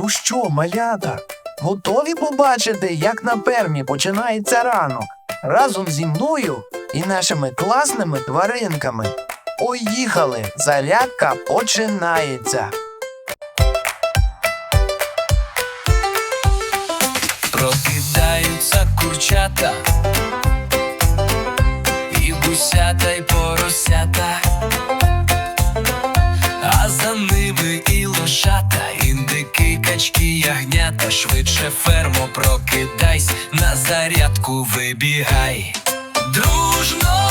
Ну що, малята, готові побачити, як на фермі починається ранок разом зі мною і нашими класними тваринками. Поїхали! Зарядка починається. Прокидаються курчата, і гусята, й поросята, ягнята, швидше фермо прокидайсь, на зарядку вибігай. Дружно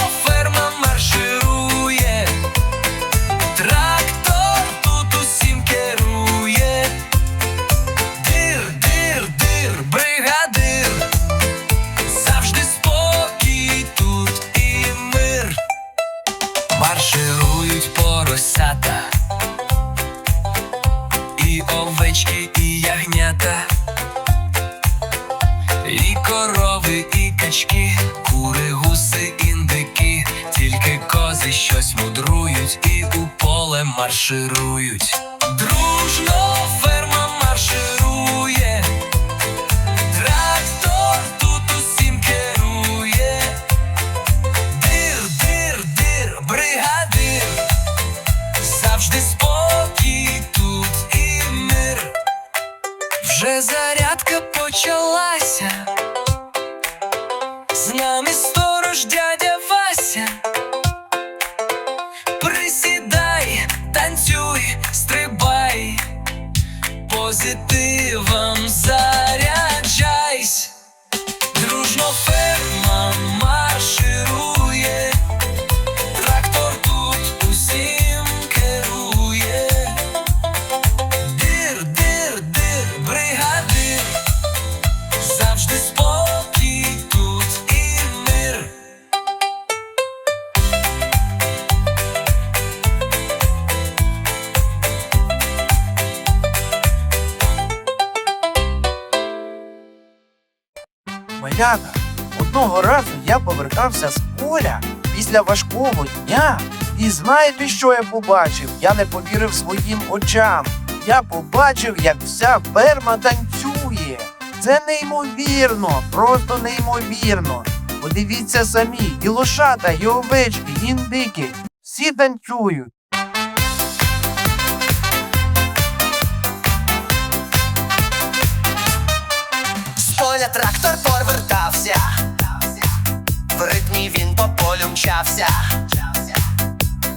марширують. Малята, одного разу я повертався з поля після важкого дня. І знаєте, що я побачив? Я не повірив своїм очам. Я побачив, як вся ферма танцює. Це неймовірно, просто неймовірно. Подивіться самі, і лошата, і овечки, і індики. Всі танцюють. З поля трактор в ритмі він по полю мчався.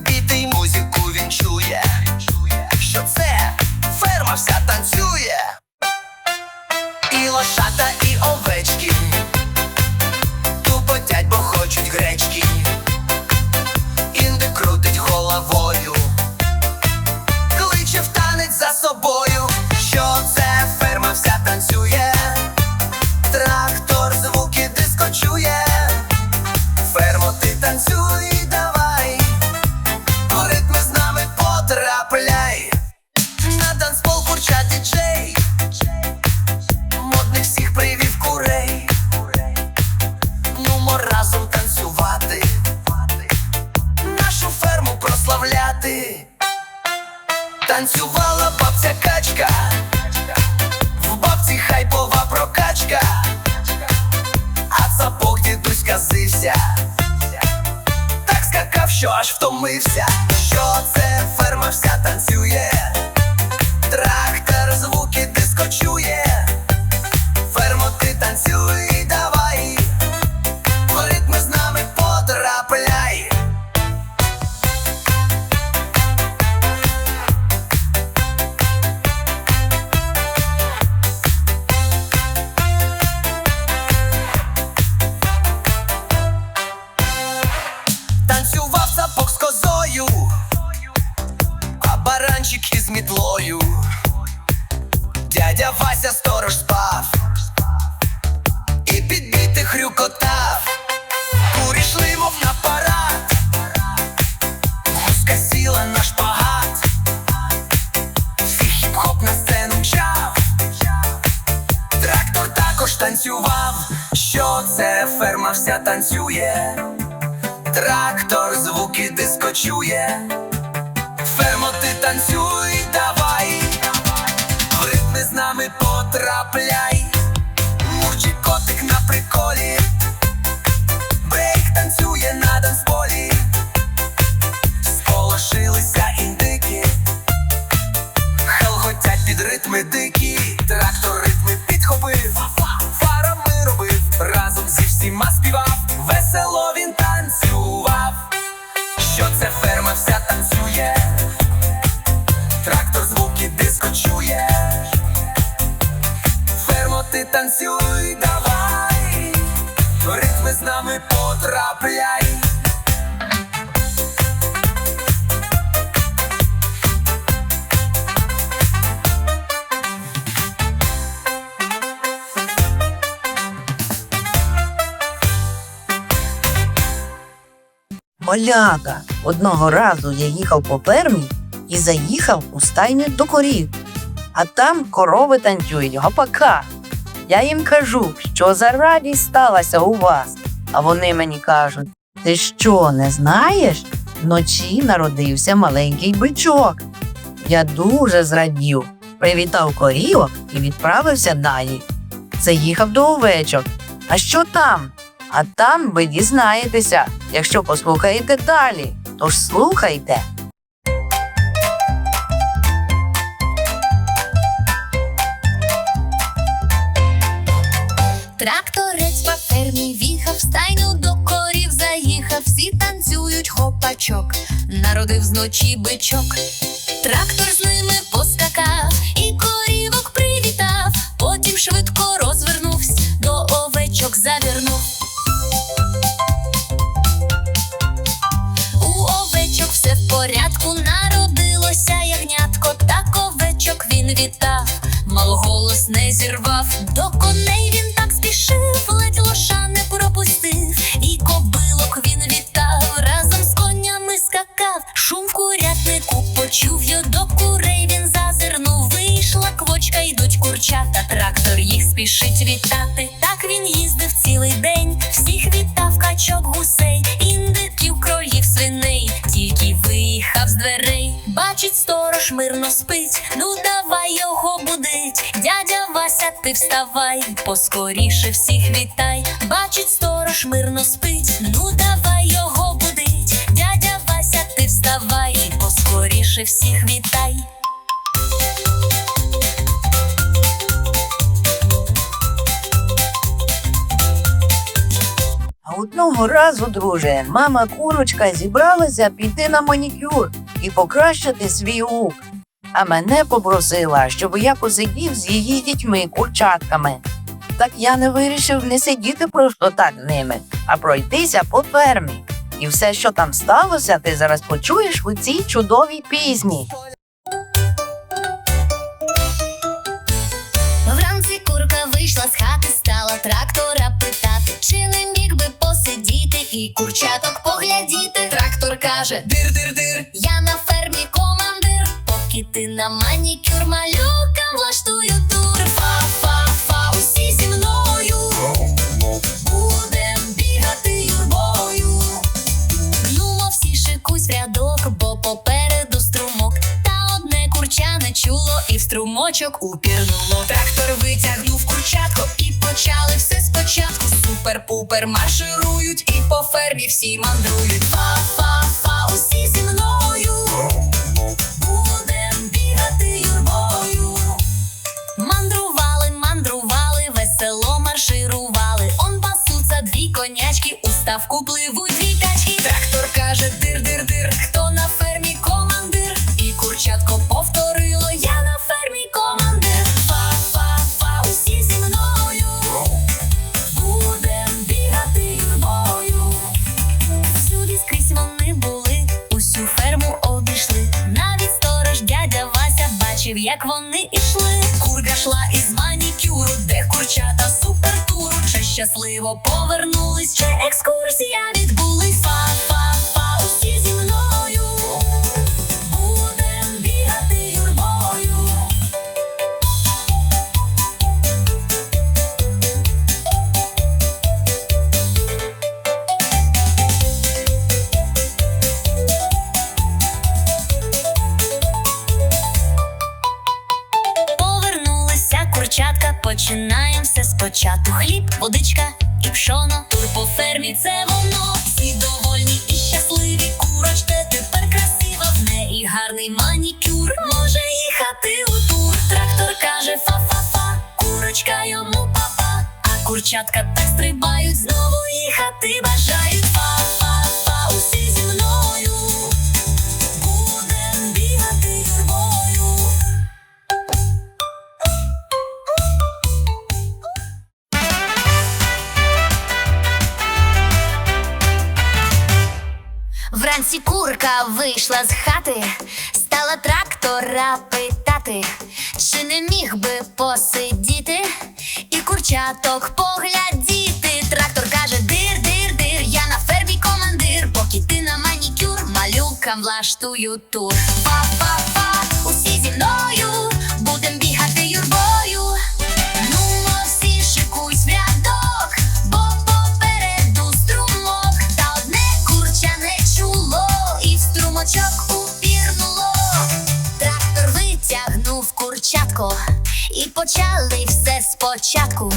Біти й музику він чує, що це ферма вся танцює. І лошата, і овечки що аж втомився. Що це ферма вся танцює, трактор звуки диско чує, фермо ти танцюй, танцював, що це ферма вся танцює. Трактор звуки дискочує. Фермо, ти танцюй, давай, в ритми з нами потрапляй. Мурчик котик Маляка, одного разу я їхав по фермі і заїхав у стайню до корів. А там корови танцюють гопака. Я їм кажу, що за радість сталася у вас. А вони мені кажуть: ти що, не знаєш? Вночі народився маленький бичок. Я дуже зрадів, привітав корівок і відправився далі. Заїхав до овечок. А що там? А там ви дізнаєтеся, якщо послухаєте далі. Тож слухайте. Тракторець по фермі в'їхав в стайню до корів заїхав, всі танцюють хопачок, народив зночі бичок. Трактор з ними поскакав і корівок привітав, потім швидко розвернувся, зірвав, вставай, поскоріше всіх вітай. Бачить сторож мирно спить, ну давай його будить. Дядя Вася, ти вставай, поскоріше всіх вітай. Одного разу, друже, мама курочка зібралася піти на манікюр і покращити свій лук. А мене попросила, щоб я посидів з її дітьми, курчатками. Так я не вирішив не сидіти просто так з ними, а пройтися по фермі. І все, що там сталося, ти зараз почуєш у цій чудовій пісні. Вранці курка вийшла з хати, стала трактора питати, чи не міг би посидіти і курчаток поглядіти. Трактор каже: Дир-дир-дир, Я на фермі ти на манікюр малюкам влаштую тур. Фа-фа-фа, усі зі мною. Будем бігати юрбою. Нумо всі шикусь в рядок, бо попереду струмок. Та одне курча не чуло і в струмочок упірнуло. Трактор витягнув курчатко і почали все спочатку. Супер-пупер марширують і по фермі всі мандрують. Фа-фа-фа, усі зі мною. Ставку пливуть дві качки. Трактор каже дир-дир-дир, Хто на фермі командир? І курчатко повторило, я на фермі командир. Фа-фа-фа, усі зі мною. Будем бігати юрбою. Всюди скрізь вони були, усю ферму обійшли. Навіть сторож дядя Вася бачив, як вони ішли. Курка шла із манікюру, де курчата супертуру. Ще щасливо повернулись, ще екскурсія відбулись. Тур по фермі це воно. Всі довольні і щасливі. Курочка тепер красива. В неї гарний манікюр. Може їхати у тур. Трактор каже фа-фа-фа. Курочка йому папа. А курчатка так стрибають. Знову вийшла з хати, стала трактора питати, чи не міг би посидіти і курчаток поглядіти. Трактор каже: дир, дир, дир, я на фермі командир, поки ти на манікюр, малюкам влаштую тур. Па-па-па, усі зі мною, курчатко, і почали все спочатку.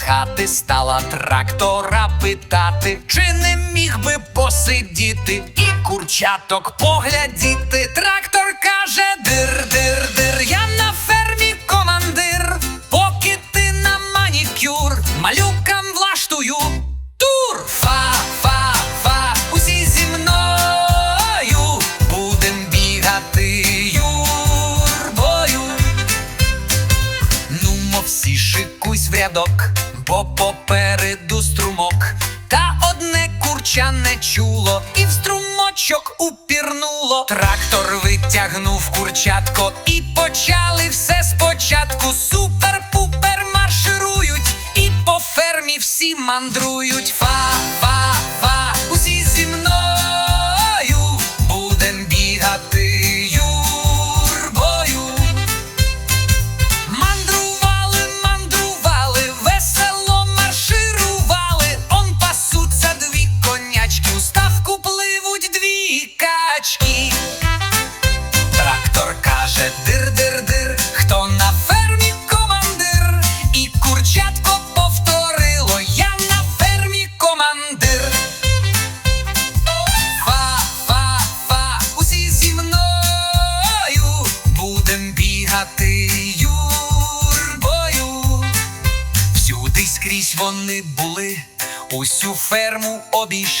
З хати, стала трактора питати, чи не міг би посидіти і курчаток поглядіти. Трактор каже: дир, дир, дир, я на фермі командир, поки ти на манікюр, малюкам влаштую тур. Фа, фа, фа, усі зі мною будем бігати юрбою. Нумо всі шикуйсь в рядок, попереду струмок, та одне курча не чуло, і в струмочок упірнуло. Трактор витягнув курчатко, і почали все спочатку. Супер-пупер марширують, і по фермі всі мандрують.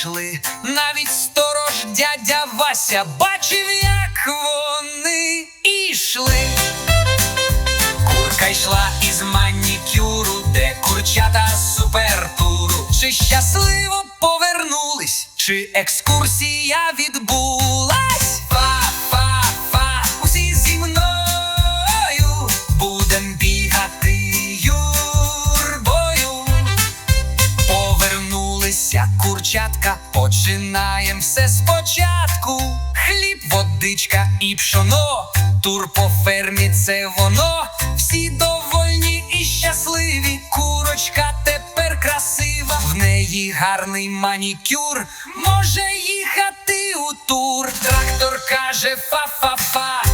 Обійшли. Навіть сторож дядя Вася бачив, як вони ішли. Курка йшла із манікюру, де курчата супертуру. Чи щасливо повернулись, чи екскурсія відбулась? Починаєм все спочатку. Хліб, водичка і пшоно, тур по фермі це воно. Всі довольні і щасливі. Курочка тепер красива. В неї гарний манікюр, може їхати у тур. Трактор каже фа-фа-фа,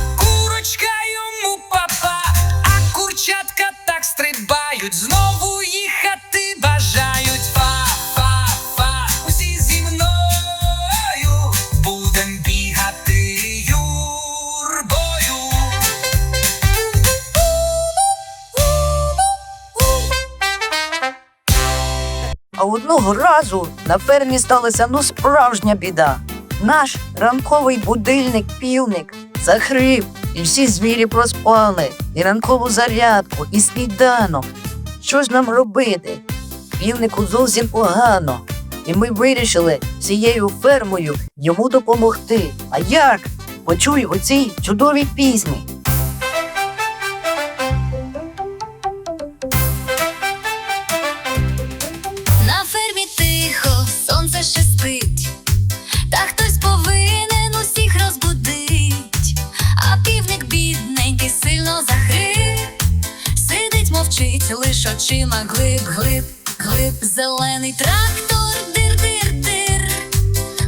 А одного разу на фермі сталася ну справжня біда. Наш ранковий будильник півник захрип, і всі звірі проспали, і ранкову зарядку, і сніданок. Що ж нам робити? Півнику зовсім погано. І ми вирішили цією фермою йому допомогти. А як? Почуй у цій чудовій пісні. Очима глиб, глиб, глиб, зелений трактор, дир-дир-дир,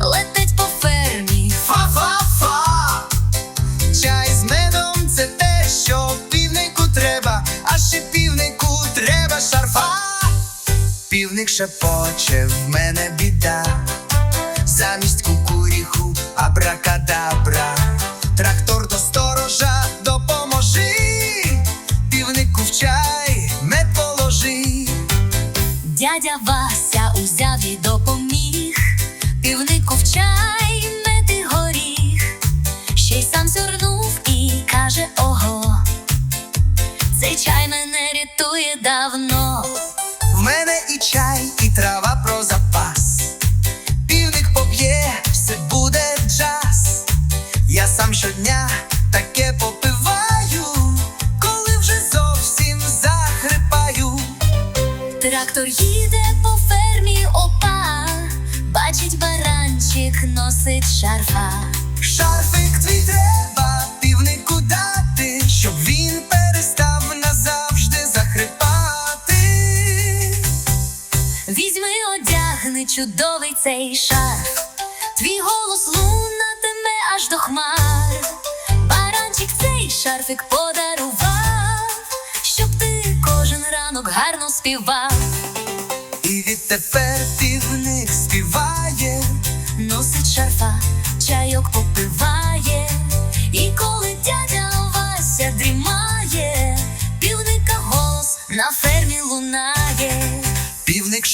летить по фермі. Фа-фа-фа, чай з медом це те, що півнику треба, а ще півнику треба шарфа. Півник шепоче, в мене біда, замість кукуріху абракадабра. Трактор їде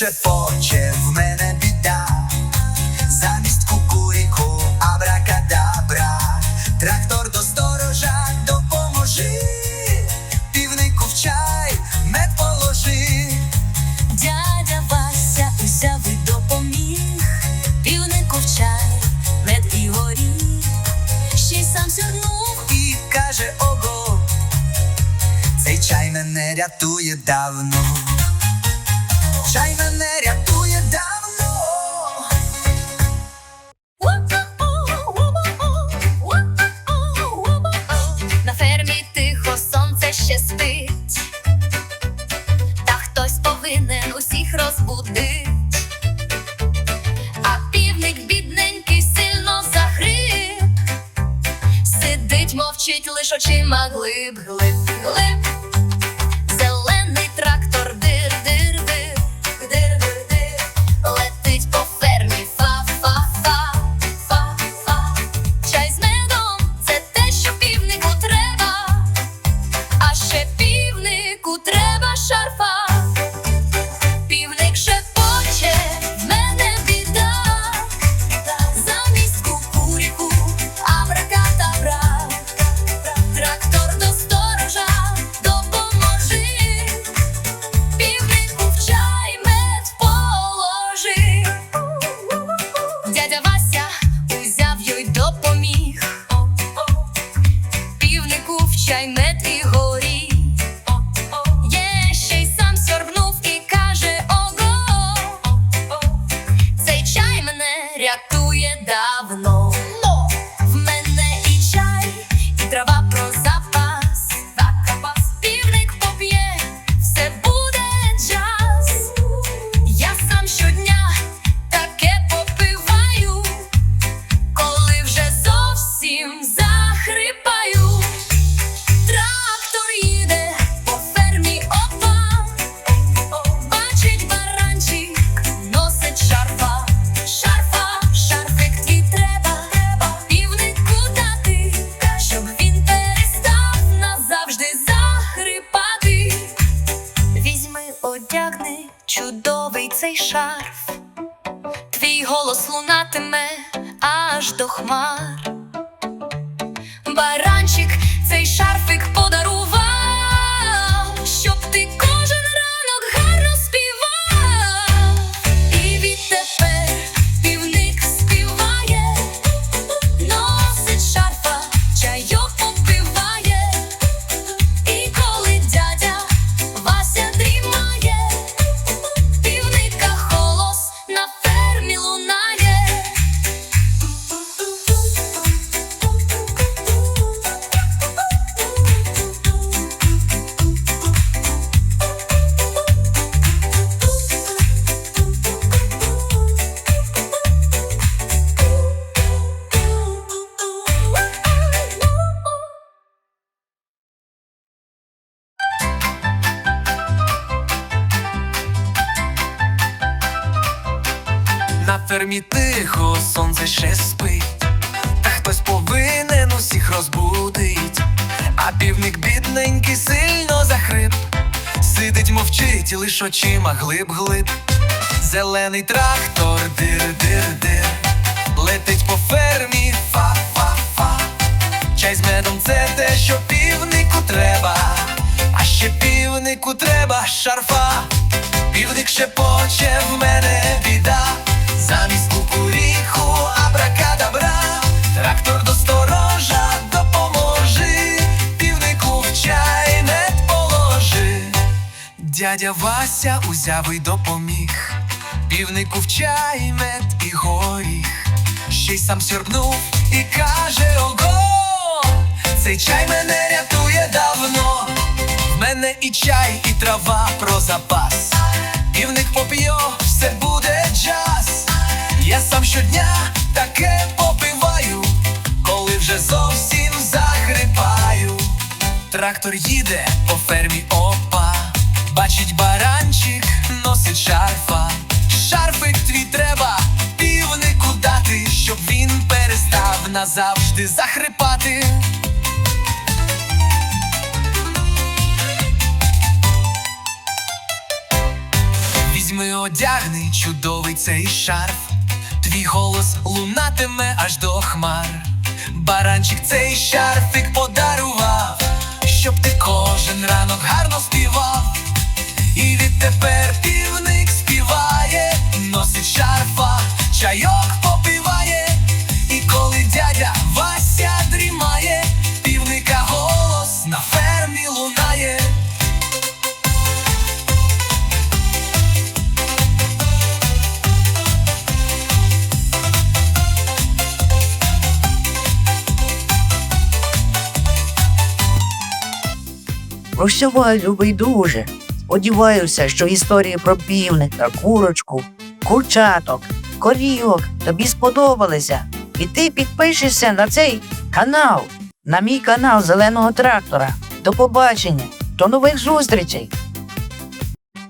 Півник шепоче, а бідненький сильно захрип, сидить, мовчить, лиш очима глиб-глиб. Зелений трактор, дир-дир-дир, летить по фермі, фа-фа-фа. Чай з медом це те, що півнику треба, а ще півнику треба шарфа. Півник шепоче в мене біда, замість кукуріху абракадабра, Дядя Вася узяв і допоміг, півнику в чай мед і горіх, ще й сам сьорбнув і каже ого, цей чай мене рятує давно. В мене і чай, і трава про запас. Півник поп'є, все буде час. Я сам щодня таке попиваю, коли вже зовсім захрипаю. Трактор їде по фермі опа, бачить баранчик, носить шарфа. Шарфик твій треба півнику дати, щоб він перестав назавжди захрипати. Візьми одягни чудовий цей шарф, твій голос лунатиме аж до хмар. Баранчик цей шарфик подарував, щоб ти кожен ранок гарно співав. Чайок попиває. І коли дядя Вася дрімає, півника голос на фермі лунає. Прощавай, любий друже. Сподіваюся, що історії про півника, курочку, курчаток, корівок тобі сподобалися. І ти підпишешся на цей канал, на мій канал Зеленого трактора. До побачення, до нових зустрічей!